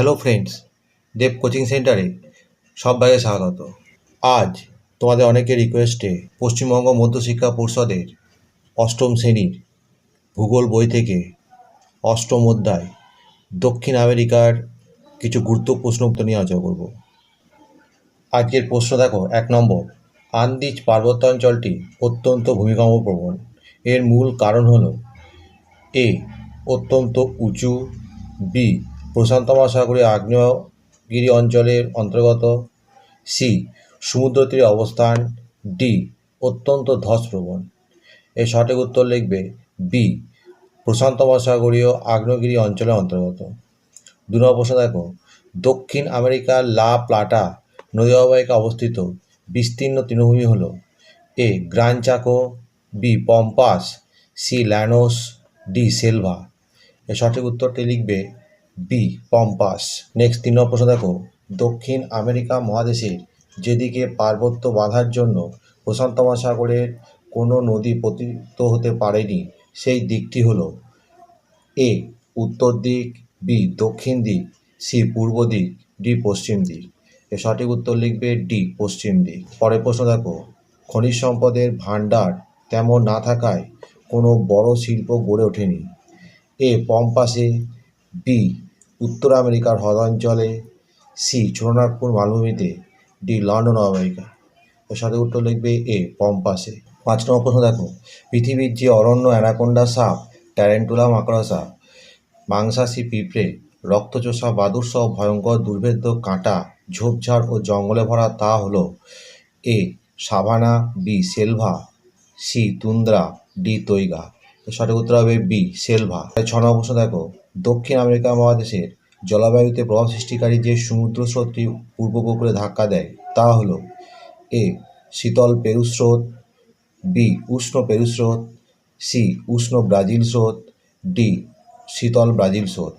Hello friends দেব coaching সেন্টারে সবাইকে স্বাগত। আজ তোমাদের অনেকের রিকোয়েস্টে পশ্চিমবঙ্গ মধ্যশিক্ষা পর্ষদের অষ্টম শ্রেণির ভূগোল বই থেকে অষ্টম অধ্যায়, দক্ষিণ আমেরিকার কিছু গুরুত্ব প্রশ্ন উত্তর নিয়ে আলোচনা করব। আজকের প্রশ্ন দেখো, এক নম্বর, আন্দিজ পার্বত্যাঞ্চলটি অত্যন্ত ভূমিকম্পপ্রবণ এর মূল কারণ হলো এ, অত্যন্ত উঁচু, বি প্রশান্ত মহাসাগরীয় আগ্নেয়গিরি অঞ্চলের অন্তর্গত। সি সমুদ্র তীরে অবস্থান। ডি অত্যন্ত ধসপ্রবণ। এর সঠিক উত্তর লিখবে বি প্রশান্ত মহাসাগরীয় আগ্নেয়গিরি অঞ্চলের অন্তর্গত। দু নম্বর প্রশ্ন দেখো। দক্ষিণ আমেরিকার লা প্লাটা নদী অববাহিকা অবস্থিত। বিস্তীর্ণ তৃণভূমি হল A Gran Chaco B pampas C llanos D selva. এর সঠিক উত্তরটি লিখবে বি পম্পাস। নেক্সট তিন নম্বর প্রশ্ন দেখো। দক্ষিণ আমেরিকা মহাদেশের যেদিকে পার্বত্য বাঁধার জন্য প্রশান্ত মহাসাগরের কোনো নদী পতিত হতে পারেনি, সেই দিকটি হলো এ, উত্তর দিক, বি, দক্ষিণ দিক, সি, পূর্ব দিক, ডি, পশ্চিম দিক। এর সঠিক উত্তর লিখবে ডি, পশ্চিম দিক। পরের প্রশ্ন দেখো। খনিজ সম্পদের ভাণ্ডার তেমন না থাকায় কোনো বড় শিল্প গড়ে ওঠেনি। এ, পম্পাসে বি উত্তর আমেরিকার হ্রদ অঞ্চলে সি ছোটনাগপুর মালভূমিতে ডি লন্ডন আমেরিকা। এর সঠিক উত্তর লিখবে এ পম্পাসে। পাঁচ নম্বর প্রশ্ন দেখো। পৃথিবীর যে অরণ্য অ্যানাকোন্ডা সাপ, ট্যারেন্টুলা মাকড়া সাপ মাংসাশী পিঁপড়ে, রক্তচোষা বাদুর সহ ভয়ঙ্কর দুর্ভেদ্য কাঁটা, ঝোপঝাড় ও জঙ্গলে ভরা তা হলো A savanna B selva C tundra D taiga. সঠিক উত্তর হবে বি সেলভা। ছ নম্বর প্রশ্ন দেখো। দক্ষিণ আমেরিকা মহাদেশের জলবায়ুতে প্রভাব সৃষ্টিকারী যে সমুদ্র স্রোতটি পূর্ব উপকূলে ধাক্কা দেয়, তা হলো এ, শীতল পেরু স্রোত, বি, উষ্ণ পেরু স্রোত, সি, উষ্ণ ব্রাজিল স্রোত, ডি, শীতল ব্রাজিল স্রোত।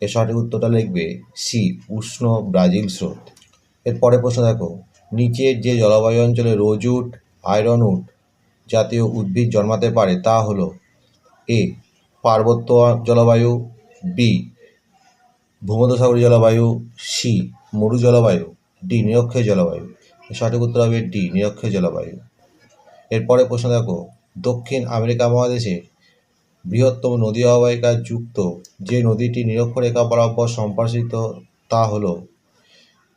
এর সঠিক উত্তরটা লিখবে সি, উষ্ণ ব্রাজিল স্রোত। এরপরে প্রশ্ন দেখো, নিচের যে জলবায়ু অঞ্চলে রোজউড আয়রনউড জাতীয় উদ্ভিদ জন্মাতে পারে, তা হলো এ, পার্বত্য জলবায়ু বি ভূমধ্যসাগরীয় জলবায়ু সি মরু জলবায়ু ডি নিরক্ষীয় জলবায়ু। সঠিক উত্তর হবে ডি নিরক্ষীয় জলবায়ু। এরপরে প্রশ্ন দেখো, দক্ষিণ আমেরিকা মহাদেশে বৃহত্তম নদী অববাহিকা যুক্ত যে নদীটি নিরক্ষরেখা বরাবর সম্প্রসারিত, তা হল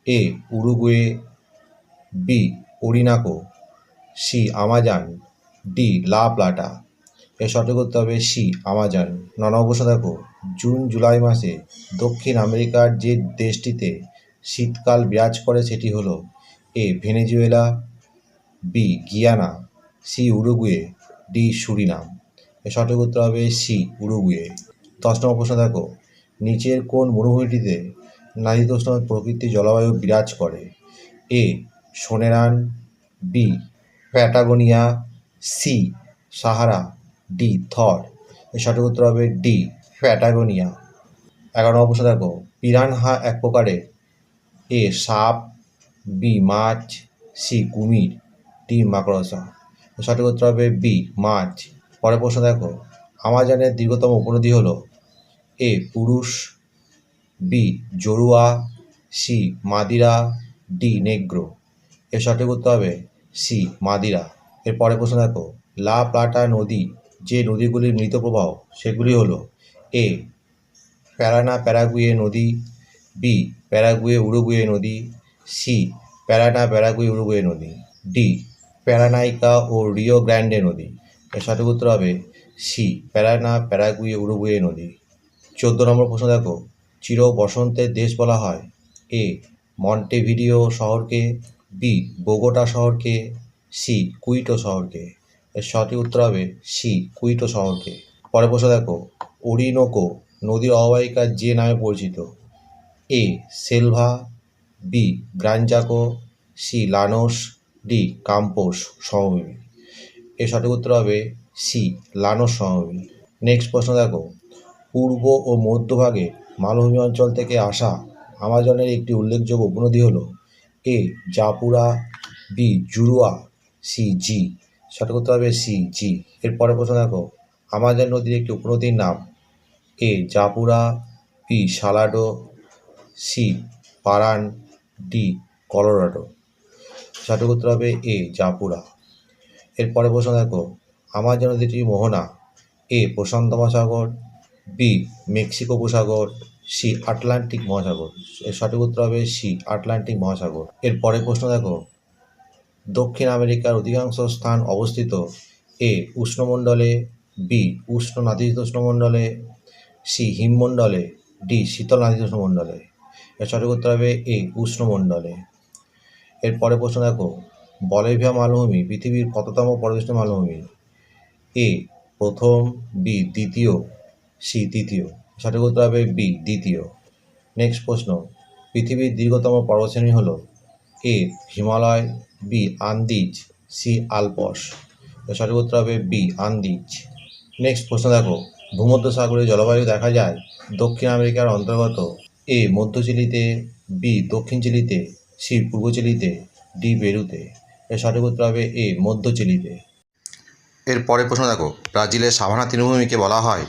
A Uruguay B Orinoco C Amazon D La Plata. এর সঠিক উত্তর হবে সি, আমাজন। ন নম্বর প্রশ্ন দেখো, জুন, জুলাই মাসে দক্ষিণ আমেরিকার যে দেশটিতে শীতকাল বিরাজ করে সেটি হলো A, Venezuela, B, Guiana, C, Uruguay, D, Suriname. এর সঠিক উত্তর হবে সি, উরুগুয়ে। দশ নম্বর প্রশ্ন দেখো, নিচের কোন মরুভূমিটিতে নাতিতোষ্ণ প্রকৃতির জলবায়ু বিরাজ করে? A, Sonoran, B, Patagonia, C, Sahara. D, Thar. এর সঠিক উত্তর হবে ডি, প্যাটাগোনিয়া। এগারো নম্বর প্রশ্ন দেখো। পিরানহা এক প্রকারের। এ, সাপ, বি, মাছ, সি, কুমির, ডি, মাকড়সা। সঠিক উত্তর হবে বি, মাছ। পরের প্রশ্ন দেখো। আমাজনের দীর্ঘতম উপনদী হল A, Purus, B, Jurua, C, Madeira, D, Negro. এর সঠিক উত্তর হবে সি, মাদিরা। এর পরের প্রশ্ন দেখো। লা প্লাটা নদী যে নদীগুলির মৃত প্রবাহ, সেগুলি হলো এ, প্যারানা প্যারাগুয়ে নদী, বি, প্যারাগুয়ে উরুগুয়ে নদী, সি, প্যারানা প্যারাগুয়ে উরুগুয়ে নদী, ডি, প্যারানাইকা ও রিও গ্র্যান্ডে নদী। এর সঠিক উত্তর হবে সি, প্যারানা প্যারাগুয়ে উরুগুয়ে নদী। চোদ্দ নম্বর প্রশ্ন দেখো, চির বসন্তের দেশ বলা হয়। এ, মন্টেভিডিও শহরকে, বি, বোগোটা শহরকে, সি, কুইটো শহরকে। এর সঠিক উত্তর হবে সি, কুইটো শহরকে। পরে প্রশ্ন দেখো, ওরিনোকো নদীর অববাহিকা যে নামে পরিচিত? A, Selva, B Gran Chaco C, Llanos, D, Campos সমভূমি। এর সঠিক উত্তর হবে সি, লানোস সমভূমি। নেক্সট প্রশ্ন দেখো, পূর্ব ও মধ্যভাগে মালভূমি অঞ্চল থেকে আসা আমাজনের একটি উল্লেখযোগ্য উপনদী হল এ, জাপুরা, বি, জুরুয়া, সি, জি। সঠিক উত্তর হবে সি, জি। এরপরে প্রশ্ন দেখো, আমাদের নদীর একটি উপনদীর নাম A Japura B Salado, C, Parana, D, Colorado. সঠিক উত্তর হবে এ, জাপুরা। এরপরে প্রশ্ন দেখো আমাজন নদীটি মোহনা, এ, প্রশান্ত মহাসাগর, বি, মেক্সিকো উপসাগর, সি, আটলান্টিক মহাসাগর। এর সঠিক উত্তর হবে সি, আটলান্টিক মহাসাগর। এর পরের প্রশ্ন দেখো দক্ষিণ আমেরিকার অধিকাংশ স্থান অবস্থিত এ উষ্ণমণ্ডলে বি উষ্ণ নাতিশীতোষ্ণমণ্ডলে সি হিমমণ্ডলে ডি শীতল নাতিশীতোষ্ণমণ্ডলে এর সঠিক উত্তর হবে এ উষ্ণমণ্ডলে। এর পরে প্রশ্ন দেখো, বলেভিয়া মালভূমি পৃথিবীর কততম পর্বতৃষ্ট মালভূমি? এ প্রথম বি দ্বিতীয় সি তৃতীয়। সঠিক উত্তর হবে বি দ্বিতীয়। নেক্সট প্রশ্ন, পৃথিবীর দীর্ঘতম পর্বতশ্রেণী হল A Himalaya B Andes, C Alps সঠিক উত্তর হবে বি আন্দিজ। নেক্সট প্রশ্ন দেখো, ভূমধ্যসাগরীয় জলবায়ু দেখা যায় দক্ষিণ আমেরিকার অন্তর্গত। এ মধ্য চিলিতে, বি দক্ষিণ চিলিতে, সি পূর্ব চিলিতে, ডি পেরুতে এর সঠিক উত্তর হবে এ মধ্য চিলিতে। এর পরের প্রশ্ন দেখো, ব্রাজিলের সাভানা তৃণভূমিকে বলা হয়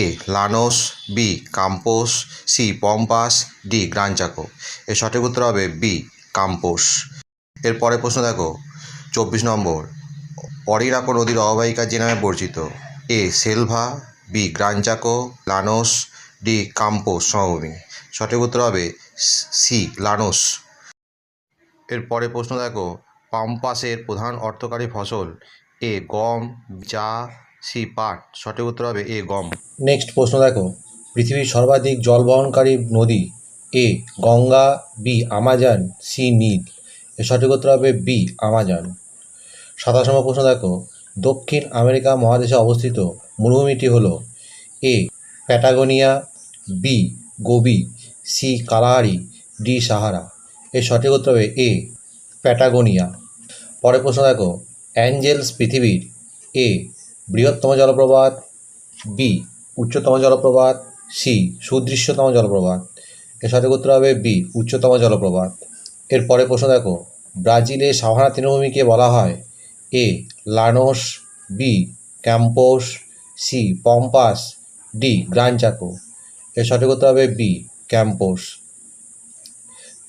A Llanos, B Campos, C Pampas, D Gran Chaco. এর সঠিক উত্তর হবে বি কাম্পোস। এর পরের প্রশ্ন দেখো, চব্বিশ নম্বর অরিরাকো নদীর অববাহিকা যে নামে পরিচিত, A Selva B Gran Chaco Llanos D Campos সমভূমি। সঠিক উত্তর হবে সি লানোস। এর পরে প্রশ্ন দেখো, পাম্পাসের প্রধান অর্থকারী ফসল, এ গম, চা, সি পাট। সঠিক উত্তর হবে এ গম। নেক্সট প্রশ্ন দেখো, পৃথিবীর সর্বাধিক জল বহনকারী নদী, A Ganga B Amazon C Nile. এর সঠিক উত্তর হবে বি, আমাজন। সাতাশ নম্বর প্রশ্ন দেখো, দক্ষিণ আমেরিকা মহাদেশে অবস্থিত মরুভূমিটি হল A, Patagonia, B, Gobi, C, Kalahari, D, Sahara. এর সঠিক উত্তর হবে এ, প্যাটাগোনিয়া। পরের প্রশ্ন দেখো, অ্যাঞ্জেলস পৃথিবীর এ, বৃহত্তম জলপ্রপাত, বি, উচ্চতম জলপ্রপাত, সি, সুদৃশ্যতম জলপ্রপাত। এর সঠিক উত্তর হবে বি, উচ্চতম জলপ্রপাত। এর পরের প্রশ্ন দেখো, ব্রাজিলের সাভানা তৃণভূমিকে বলা হয় A, Llanos, B, Campos, C, Pampas, D, Gran Chaco. এর সঠিক উত্তর হবে বি, ক্যাম্পোস।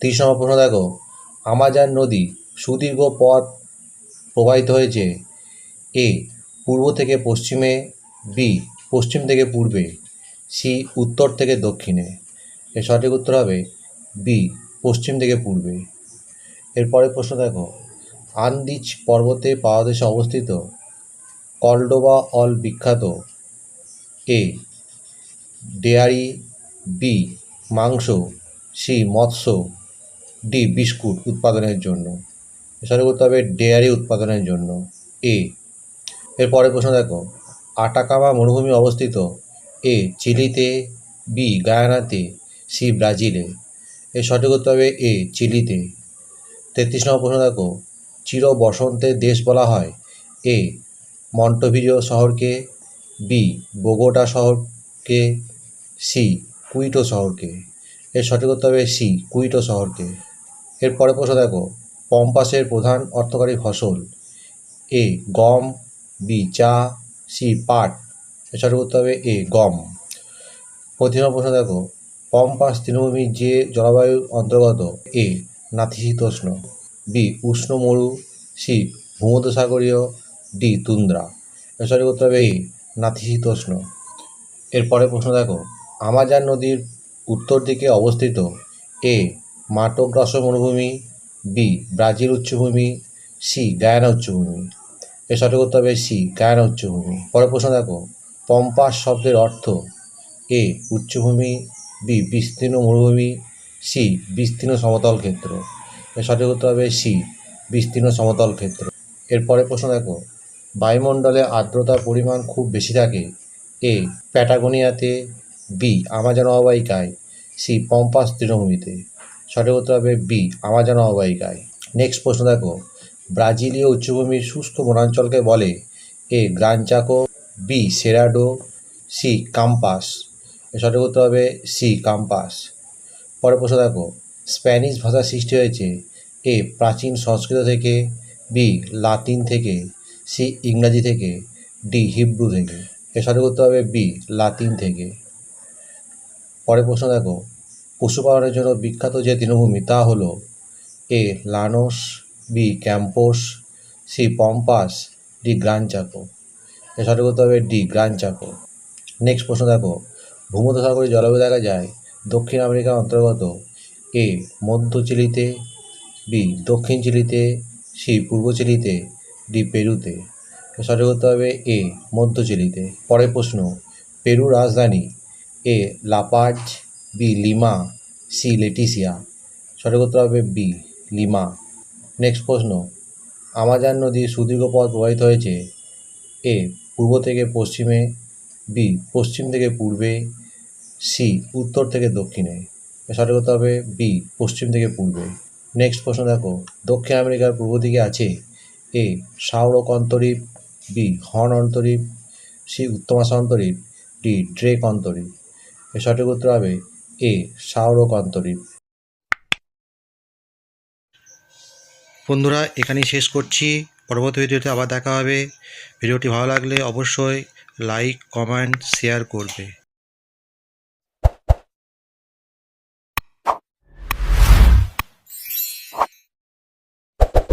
তিরিশ নম্বর প্রশ্ন দেখো, আমাজন নদী সুদীর্ঘ পথ প্রবাহিত হয়েছে। এ, পূর্ব থেকে পশ্চিমে, বি, পশ্চিম থেকে পূর্বে, সি, উত্তর থেকে দক্ষিণে। এর সঠিক উত্তর হবে বি পশ্চিম থেকে পূর্বে। এরপরে প্রশ্ন দেখো আন্দিজ পর্বতে পাদদেশে অবস্থিত কলডোবা অল বিখ্যাত এ ডেয়ারি, বি, মাংস, সি, মৎস্য, ডি, বিস্কুট উৎপাদনের জন্য। সঠিক উত্তর হবে ডেয়ারি উৎপাদনের জন্য। এ। এর পরের প্রশ্ন দেখো আটাকামা মরুভূমি অবস্থিত এ, চিলিতে, বি, গায়ানাতে, সি, ব্রাজিলে। এর সঠিক উত্তর হবে এ, চিলিতে। তেত্রিশ নম্বর প্রশ্ন দেখো। চির বসন্তের দেশ বলা হয়। এ মন্টোভিডিও শহরকে। বি বোগোটা শহরকে। সি, কুইটো শহরকে। এর সঠিক উত্তর হবে সি, কুইটো শহরকে। এর পরে প্রশ্ন দেখো। পম্পাসের প্রধান অর্থকারী ফসল। এ, গম। বি, চা। সি, পাট। এর সঠিক উত্তর হবে এ, গম। প্রথম প্রশ্ন দেখো। পম্পাস তৃণভূমির যে জলবায়ুর অন্তর্গত, এ নাতিশীতোষ্ণ বি উষ্ণ মরু, সি ভূমধ্যসাগরীয়, ডি তুন্দ্রা। এর সঠিক উত্তর হবে এ নাতিশীতোষ্ণ এরপরে প্রশ্ন দেখো, আমাজন নদীর উত্তর দিকে অবস্থিত, এ মাটোগ্রাস মরুভূমি, বি ব্রাজিল উচ্চভূমি, সি গায়ানা উচ্চভূমি। এর সঠিক উত্তর হবে সি গায়ানা উচ্চভূমি। পরের প্রশ্ন দেখো, পম্পাস শব্দের অর্থ এ উচ্চভূমি বি, বিস্তীর্ণ মরুভূমি, সি, বিস্তীর্ণ সমতল ক্ষেত্র। সঠিক উত্তর হবে সি, বিস্তীর্ণ সমতল ক্ষেত্র। এরপরে প্রশ্ন দেখো, বায়ুমণ্ডলে আর্দ্রতার পরিমাণ খুব বেশি থাকে, এ, প্যাটাগোনিয়াতে, বি, আমাজন অববাহিকায়, সি, পম্পাস তৃণভূমিতে। সঠিক উত্তর হবে বি, আমাজন অববাহিকায়। নেক্সট প্রশ্ন দেখো, ব্রাজিলীয় উচ্চভূমির শুষ্ক বনাঞ্চলকে বলে, এ গ্রানচাকো বি, সেরাডো, সি, কাম্পাস। সঠিক উত্তর হবে সি, কাম্পাস। পরের প্রশ্ন দেখো, স্প্যানিশ ভাষা সৃষ্টি হয়েছে এ, প্রাচীন সংস্কৃত থেকে, বি, লাতিন থেকে, সি, ইংরাজি থেকে, ডি, হিব্রু থেকে। এর সঠিক উত্তর হবে বি, লাতিন থেকে। পরের প্রশ্ন দেখো, পশুপালনের জন্য বিখ্যাত যে তৃণভূমি তা হলো A, Llanos, B, Campos, C, Pampas, D Gran Chaco এর সঠিক উত্তর হবে ডি গ্রান চাকো নেক্সট প্রশ্ন দেখো ভূমধ্যসাগরীয় জলবায়ু দেখা যায়, দক্ষিণ আমেরিকার অন্তর্গত এ মধ্য চিলিতে, বি দক্ষিণ চিলিতে, সি পূর্ব চিলিতে, ডি পেরুতে। সঠিক উত্তর হবে এ মধ্য চিলিতে। পরের প্রশ্ন পেরু রাজধানী A La Paz, B Lima, C Leticia. সঠিক উত্তর হবে বি লিমা। নেক্সট প্রশ্ন, আমাজন নদীর সুদীর্ঘ পথ প্রবাহিত হয়েছে এ পূর্ব থেকে পশ্চিমে বি, পশ্চিম থেকে পূর্বে, সি, উত্তর থেকে দক্ষিণে। সঠিক উত্তর হবে বি, পশ্চিম থেকে পূর্বে। নেক্সট প্রশ্ন দেখো। দক্ষিণ আমেরিকার পূর্ব দিকে আছে এ সাউরক অন্তরীপ বি হর্ন অন্তরীপ সি উত্তমাশা অন্তরীপ, ডি, ড্রেক অন্তরীপ। এর সঠিক উত্তর হবে এ সাউরক অন্তরীপ বন্ধুরা, এখানেই শেষ করছি। পরবর্তী ভিডিওতে আবার দেখা হবে। ভিডিওটি ভালো লাগলে অবশ্যই লাইক কমেন্ট শেয়ার করবে।